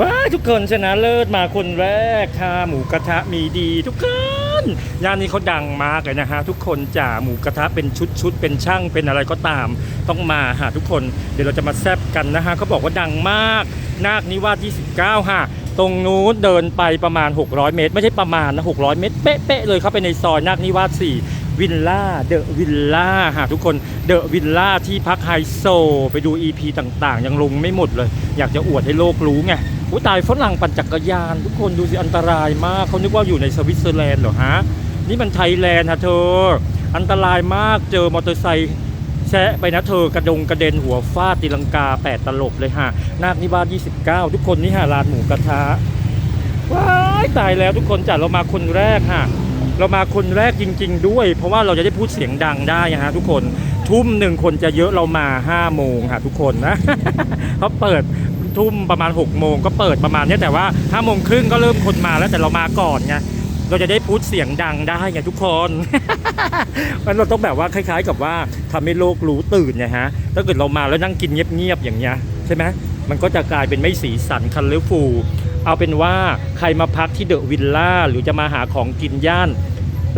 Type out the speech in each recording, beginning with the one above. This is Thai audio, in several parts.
ว้าทุกคนชนะเลิศมาคนแรกค่ะหมูกระทะมีดี ทุกคนย่านนี้เขาดังมากเลยนะฮะทุกคนจ่าหมูกระทะเป็นชุดชุดเป็นช่างเป็นอะไรก็ตาม ต้องมาฮะทุกคนเดี๋ยวเราจะมาแซบกันนะฮะเขาบอกว่าดังมาก นาคนิวาส29ฮะตรงนู้นเดินไปประมาณ 600 เมตร ไม่ใช่ประมาณนะ600 เมตร เป๊ะๆเลยเข้าไปในซอยนาคนิวาส4วิลล่าเดอะวิลล่าฮะทุกคนเดอะวิลล่าที่พักไฮโซ ไปดู EP ต่างๆ ยังลงไม่หมดเลย อยากจะอวดให้โลกรู้ไง อุ้ยตายฝรั่งปั่นจักรยาน ทุกคนดูสิอันตรายมากเขานึกว่าอยู่ในสวิตเซอร์แลนด์เหรอฮะ นี่มันไทยแลนด์ฮะเธอ อันตรายมากเจอมอเตอร์ไซค์แซะไปนะเธอกระดงกระเด็นหัวฟาดตีลังกา 8 ตลบเลยฮะนาคนิวาส29 ทุกคนนี่ฮะร้านหมูกระทะว้ายตายแล้วทุกคนจ้ะเรามาคนแรกฮะเรามาคนแรกจริง ๆ ด้วย เพราะว่าเราจะได้พูดเสียงดังได้ฮะทุกคนทุ่มหนึ่งคนจะเยอะเรามา5โมงฮะทุกคนนะเขาเปิด ทุ่มประมาณ 6 โมงก็เปิดประมาณเนี้ยแต่ว่า5โมงครึ่งก็เริ่มคนมาแล้วแต่เรามาก่อนไงเราจะได้พูดเสียงดังได้ไงทุกคน มันเราต้องแบบว่าคล้าย ๆ กับว่าทำให้โลกรู้ตื่นไงฮะ ถ้าเกิดเรามาแล้วนั่งกินเงียบๆอย่างเงี้ยใช่ไหมมันก็จะกลายเป็นไม่สีสันคันเลฟู เอาเป็นว่าใครมาพักที่เดอะวิลล่าหรือจะมาหาของกินย่าน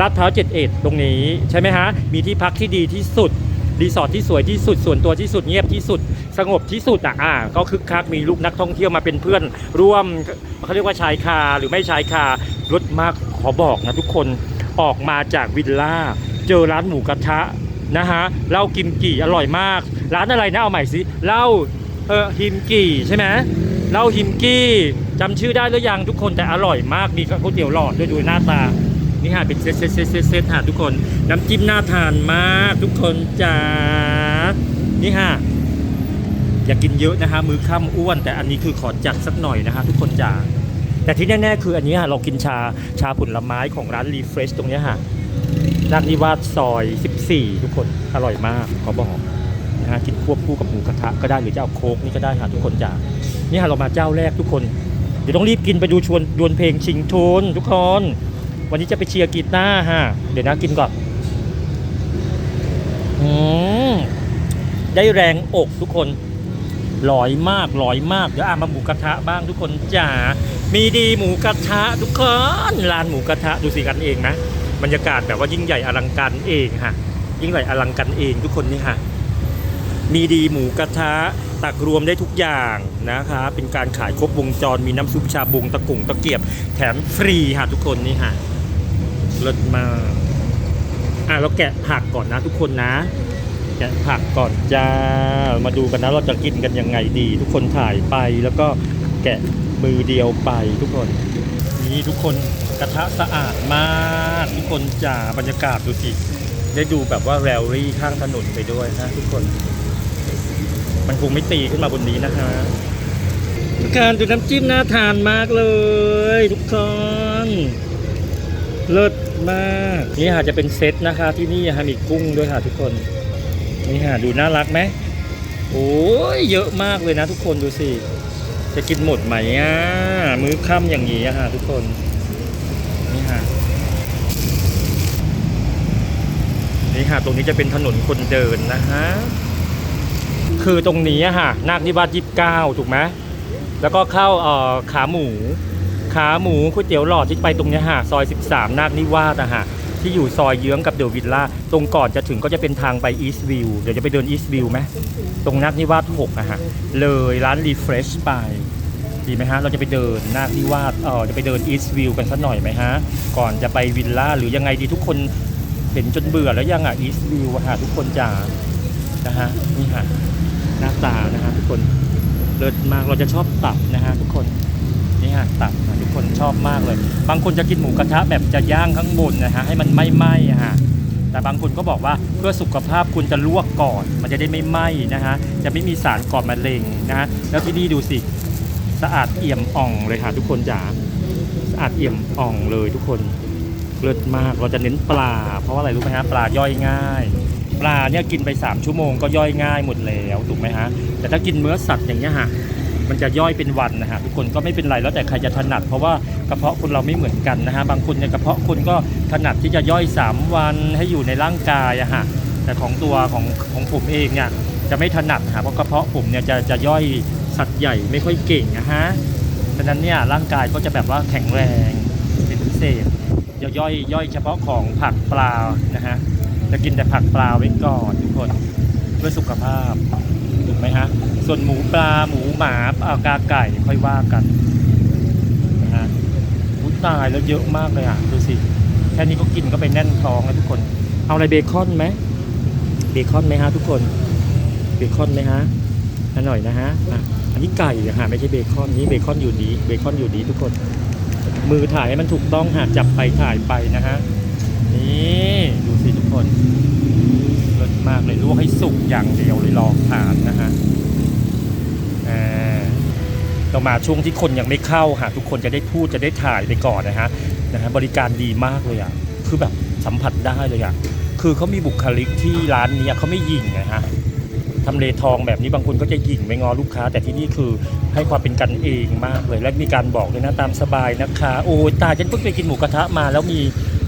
ลาดพร้าว7เอ็ดตรงนี้ใช่ไหมฮะ มีที่พักที่ดีที่สุด รีสอร์ทที่สวยที่สุดส่วนตัวที่สุดเงียบที่สุด สงบที่สุดอะอ่าก็คึกคักมีลูกนักท่องเที่ยวมาเป็นเพื่อนร่วมเขาเรียกว่าชายคาหรือไม่ชายคารถมากขอบอกนะทุกคนออกมาจากวิลล่าเจอร้านหมูกระทะนะฮะเหล้ากิมกี่อร่อยมาก ร้านอะไรนะเอาใหม่สิเหล้าเออฮิมกี่ใช่ไหมเหล้าฮิมกี้จำชื่อได้หรือยังทุกคนแต่อร่อยมากมีก๋วยเตี๋ยวหลอดด้วยดูหน้าตา นี่ฮะเป็นเซตเซตเซตเซตเซตฮะทุกคน น้ำจิ้มน่าทานมากทุกคนจ้านี่ฮะอย่ากกินเยอะนะฮะมือค่ำอ้วน แต่อันนี้คือขอจัดสักหน่อยนะฮะทุกคนจ้าแต่ที่แน่ๆคืออันนี้ฮะเรากินชาชาผลไม้ของร้านรีเฟรชตรงนี้ฮะนาคนิวาสซอย 14 ทุกคนอร่อยมากขอบอกนะฮะกินควบคู่กับหมูกระทะก็ได้หรือจะเอาโค้กนี่ก็ได้ฮะทุกคนจ้านี่ฮะเรามาเจ้าแรกทุกคนเดี๋ยวต้องรีบกินไปดูชวนดวลเพลงชิงทุนทุกคน วันนี้จะไปเชียร์กีตาร์ฮะ เดี๋ยวนะกินก่อน อืม ได้แรงอกทุกคนลอยมากลอยมาก เดี๋ยวอามาหมูกระทะบ้างทุกคนจ๋า มีดีหมูกระทะทุกคนร้านหมูกระทะดูสิกันเองนะ บรรยากาศแบบว่ายิ่งใหญ่อลังการเองฮะ ยิ่งใหญ่อลังการเองทุกคนนี่ฮะ มีดีหมูกระทะตักรวมได้ทุกอย่างนะคะ เป็นการขายครบวงจร มีน้ำซุปชาบุงตะกุ่งตะเกียบ แถมฟรีค่ะทุกคนนี่ค่ะ เลิศมากอะเราแกะผักก่อนนะทุกคนนะ แกะผักก่อนจ้า มาดูกันนะเราจะกินกันยังไงดี ทุกคนถ่ายไปแล้วก็แกะมือเดียวไปทุกคน นี่ทุกคนกระทะสะอาดมากทุกคนจ้าบรรยากาศดูสิได้ดูแบบว่าแรลลี่ข้างถนนไปด้วยนะทุกคน มันคงไม่ตีขึ้นมาบนนี้นะคะทุกการดูน้ำจิ้มน่าทานมากเลย ทุกคน เลิศมากนี่ค่ะจะเป็นเซตนะคะที่นี่ฮะมีกุ้งด้วยค่ะทุกคนนี่ค่ะดูน่ารักไหมโอ้ยเยอะมากเลยนะทุกคนดูสิ จะกินหมดไหมอะมื้อค่ำอย่างนี้อะค่ะทุกคนนี่ค่ะนี่ค่ะตรงนี้จะเป็นถนนคนเดินนะฮะคือตรงนี้อะค่ะนาคนิวาสยี่สิบเก้าถูกไหมแล้วก็เข้าเอ่อขาหมู ขาหมูก๋วยเตี๋ยวหลอดที่ไปตรงนี้ฮะซอย 13 นาคนิวาสอะฮะที่อยู่ซอยเยื้องกับเดอะวิลล่าตรงก่อนจะถึงก็จะเป็นทางไปอีสต์วิวเดี๋ยวจะไปเดินอีสต์วิวไหมตรงนาคนิวาส6อะฮะเลยร้านรีเฟรชไปดีไหมฮะเราจะไปเดินนาคนิวาสเออจะไปเดินอีสต์วิวกันสักหน่อยไหมฮะก่อนจะไปวิลล่าหรือยังไงดีทุกคนเห็นจนเบื่อแล้วยังอะอีสต์วิวฮะทุกคนจ๋านะฮะนี่ฮะหน้าตานะฮะทุกคนเลิศมากเราจะชอบตับนะฮะทุกคน นี่ฮะตับทุกคนชอบมากเลย บางคนจะกินหมูกระทะแบบจะย่างข้างบนนะฮะให้มันไม่ไหม้ฮะแต่บางคนก็บอกว่าเพื่อสุขภาพคุณจะลวกก่อน มันจะได้ไม่ไหม้นะฮะจะไม่มีสารก่อมะเร็งนะฮะแล้วที่นี่ดูสิสะอาดเอี่ยมอ่องเลยค่ะทุกคนจ๋าสะอาดเอี่ยมอ่องเลยทุกคนเลิศมากเราจะเน้นปลา เพราะว่าอะไรรู้ไหมฮะปลาย่อยง่าย ปลาเนี่ยกินไป 3 ชั่วโมงก็ย่อยง่ายหมดแล้วถูกไหมฮะแต่ถ้ากินเนื้อสัตว์อย่างเงี้ยฮะ มันจะย่อยเป็นวันนะฮะทุกคนก็ไม่เป็นไรแล้วแต่ใครจะถนัด เพราะว่ากระเพาะคนเราไม่เหมือนกันนะฮะบางคนเนี่ยกระเพาะคนก็ถนัดที่จะย่อย 3 วันให้อยู่ในร่างกายอะฮะแต่ของตัวของของผมเองเนี่ยจะไม่ถนัดฮะเพราะกระเพาะผมเนี่ยจะจะย่อยสัตว์ใหญ่ไม่ค่อยเก่งนะฮะฉะนั้นเนี่ยร่างกายก็จะแบบว่าแข็งแรงเป็นพิเศษย่อยย่อยย่อยเฉพาะของผักปลานะฮะจะกินแต่ผักปลาไว้ก่อนทุกคนเพื่อสุขภาพ ถูกไหมฮะ ส่วนหมูปลาหมูหมาเอากาไก่ค่อยว่ากันนะฮะอุ้ตายแล้วเยอะมากเลยอะดูสิ แค่นี้ก็กินก็ไปแน่นท้องแล้วทุกคน เอาอะไรเบคอนไหมเบคอนไหมฮะทุกคน เบคอนไหมฮะอันหน่อยนะฮะอันนี้ไก่ฮะไม่ใช่เบคอนนี้เบคอนอยู่ดี เบคอนอยู่ดีทุกคน มือถ่ายให้มันถูกต้องหากจับไปถ่ายไปนะฮะ นี่ ดูสิทุกคน มากเลยลวกให้สุกอย่างเดียวเลยลองทานนะฮะเรามาช่วงที่คนยังไม่เข้าหากทุกคนจะได้พูดจะได้ถ่ายไปก่อนนะฮะนะฮะบริการดีมากเลยอะคือแบบสัมผัสได้เลยอะคือเขามีบุคลิกที่ร้านนี้เขาไม่ยิงนะฮะทำเลทองแบบนี้บางคนก็จะยิงไม่งอลูกค้า แต่ที่นี่คือให้ความเป็นกันเองมากเลย และมีการบอกเลยนะตามสบายนะคะโอ้ตาฉันเพิ่งไปกินหมูกระทะมา แล้วมี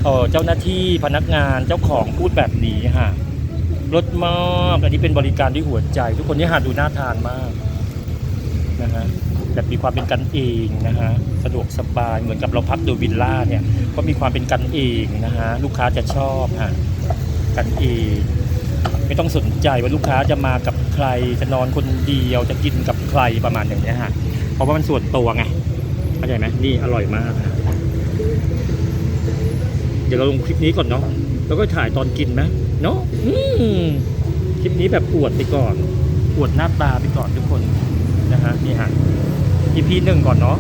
เออเจ้าหน้าที่พนักงานเจ้าของพูดแบบนี้ฮะ รสมากอันนี้เป็นบริการที่หัวใจ ทุกคนนี่หาดูน่าทานมากนะฮะแบบมีความเป็นกันเองนะฮะสะดวกสบายเหมือนกับเราพักดูวิลล่าเนี่ยก็มีความเป็นกันเองนะฮะลูกค้าจะชอบฮะกันเองไม่ต้องสนใจว่าลูกค้าจะมากับใครจะนอนคนเดียวจะกินกับใครประมาณอย่างนี้ยฮะเพราะว่ามันส่วนตัวไงเข้าใจไหมนี่อร่อยมากฮะ ดี๋ยวเราลงคลิปนี้ก่อนเนาะแล้วก็ถ่ายตอนกินนะเนาะอืมคลิปนี้แบบอวดไปก่อน อวดหน้าตาไปก่อนทุกคนนะฮะนี่ฮะ EP หนึ่งก่อนเนาะ